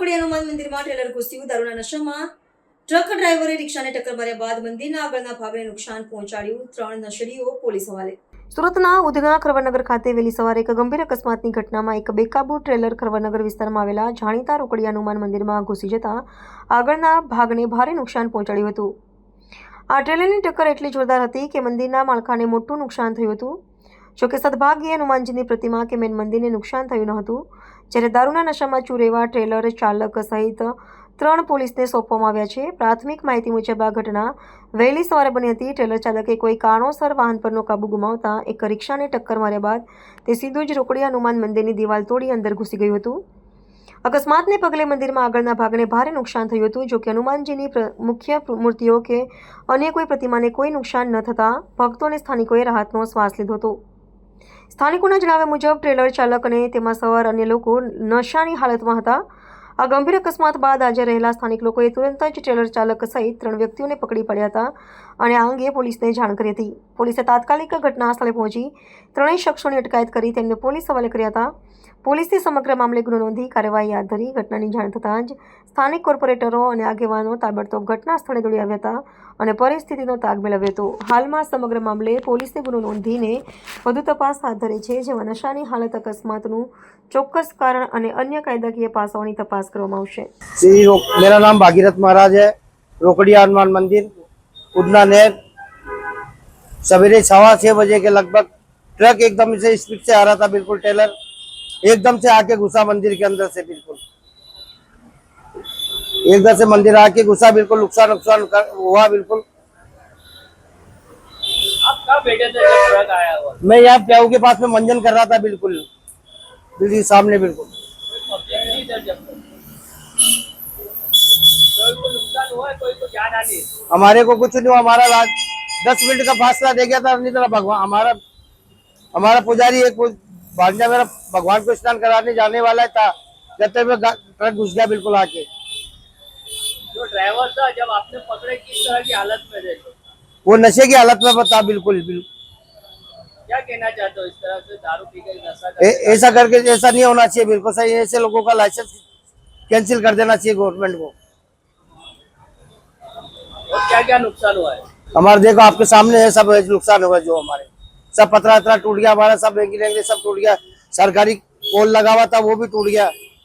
મંદિરમાં ટ્રેલર ઘૂસ્યું દારૂના નશામાં ટ્રક ડ્રાઈવરે રિક્ષાને ટક્કર માર્યા બાદ મંદિરના આગળના ભાગને નુકસાન પહોંચાડ્યું ત્રણ નશેડીઓ પોલીસ હવાલે. સુરતના ઉધના ખરવરનગર ખાતે વહેલી સવારે એક ગંભીર અકસ્માતની ઘટનામાં એક બેકાબુ ટ્રેલર ખરવરનગર વિસ્તારમાં આવેલા જાણીતા રોકડી હનુમાન મંદિરમાં ઘૂસી જતા આગળના ભાગને ભારે નુકસાન પહોંચાડ્યું હતું. આ ટ્રેલરની ટક્કર એટલી જોરદાર હતી કે મંદિરના માળખાને મોટું નુકસાન થયું હતું. જોકે સદભાગ્યે હનુમાનજીની પ્રતિમા કે મેન મંદિરને નુકસાન થયું ન હતું. જ્યારે દારૂના નશામાં ચુરેવા, ટ્રેલર, ચાલક સહિત ત્રણ પોલીસને સોંપવામાં આવ્યા છે. પ્રાથમિક માહિતી મુજબ આ ઘટના વહેલી સવારે બની હતી. ટ્રેલર ચાલકે કોઈ કારણોસર વાહન પરનો કાબુ ગુમાવતા એક રિક્ષાને ટક્કર માર્યા બાદ તે સીધું જ રોકડી હનુમાન મંદિરની દિવાલ તોડી અંદર ઘૂસી ગયું હતું. અકસ્માતને પગલે મંદિરમાં આગળના ભાગને ભારે નુકસાન થયું હતું. જોકે હનુમાનજીની મુખ્ય મૂર્તિઓ કે અન્ય કોઈ પ્રતિમાને કોઈ નુકસાન ન થતાં ભક્તો અને સ્થાનિકોએ રાહતનો શ્વાસ લીધો હતો. સ્થાનિકોના જણાવ્યા મુજબ ટ્રેલર ચાલક અને તેમાં સવાર અન્ય લોકો નશાની હાલતમાં હતા. આ ગંભીર અકસ્માત બાદ આજે રહેલા સ્થાનિક લોકોએ તુરંત જ ટ્રેલર ચાલક સહિત ત્રણ વ્યક્તિઓને પકડી પડ્યા હતા અને આ અંગે પોલીસને જાણ કરી હતી. પોલીસે તાત્કાલિક ઘટના સ્થળે પહોંચી ત્રણેય શખ્સોની અટકાયત કરી તેમને પોલીસ હવાલે કર્યા હતા. પોલીસે સમગ્ર મામલે ગુનો નોંધી કાર્યવાહી હાથ ધરી ઘટનાની જાણ થતાં જ સ્થાનિક કોર્પોરેટરો અને આગેવાનો તાબડતોબ ઘટના સ્થળે દોડી આવ્યા હતા અને પરિસ્થિતિનો તાગ મેળવ્યો હતો. હાલમાં સમગ્ર મામલે પોલીસે ગુનો નોંધીને વધુ તપાસ હાથ ધરી છે, જેમાં નશાની હાલત અકસ્માતનું ચોક્કસ કારણ અને અન્ય કાયદાકીય પાસાઓની તપાસ કરવામાં આવશે श्री रो- मेरा नाम भागीरथ महाराज है रोकड़ी हनुमान मंदिर उड़ना नहर सवेरे सवा छह बजे के लगभग ट्रक एकदम से स्पीड से आ रहा था बिल्कुल टेलर एकदम से आके घुसा मंदिर के अंदर से बिल्कुल एकदम से मंदिर आके घुसा बिल्कुल नुकसान नुकसान कर- हुआ बिल्कुल आप कब बैठे थे जब ट्रक आया हुआ मैं यहाँ प्याऊ के पास में मंजन कर रहा था बिल्कुल बिल्कुल सामने बिल्कुल हुआ कोई आनी हमारे को कुछ नहीं हुआ हमारा राज दस मिनट का फासला दे गया था अपनी तरह भगवान हमारा हमारा पुजारी एक भांजा मेरा भगवान को स्नान कराने जाने वाला था जब तक मैं ट्रक घुस गया बिल्कुल आके। जो ड्राइवर था जब आपने पकड़े किस तरह की हालत में थे? वो नशे की हालत में बता बिल्कुल बिल्कुल। क्या कहना चाहते हो इस तरह से दारू पी के नशा ऐसा करके ऐसा नहीं होना चाहिए बिल्कुल सही ऐसे लोगों का लाइसेंस कैंसिल कर देना चाहिए गवर्नमेंट को। क्या क्या नुकसान हुआ है हमारे देखो आपके सामने है सब नुकसान हुआ जो हमारे सब पतरा वतरा टूट गया हमारा सब रेंगी रेंगी सब टूट गया सरकारी पोल लगा हुआ था वो भी टूट गया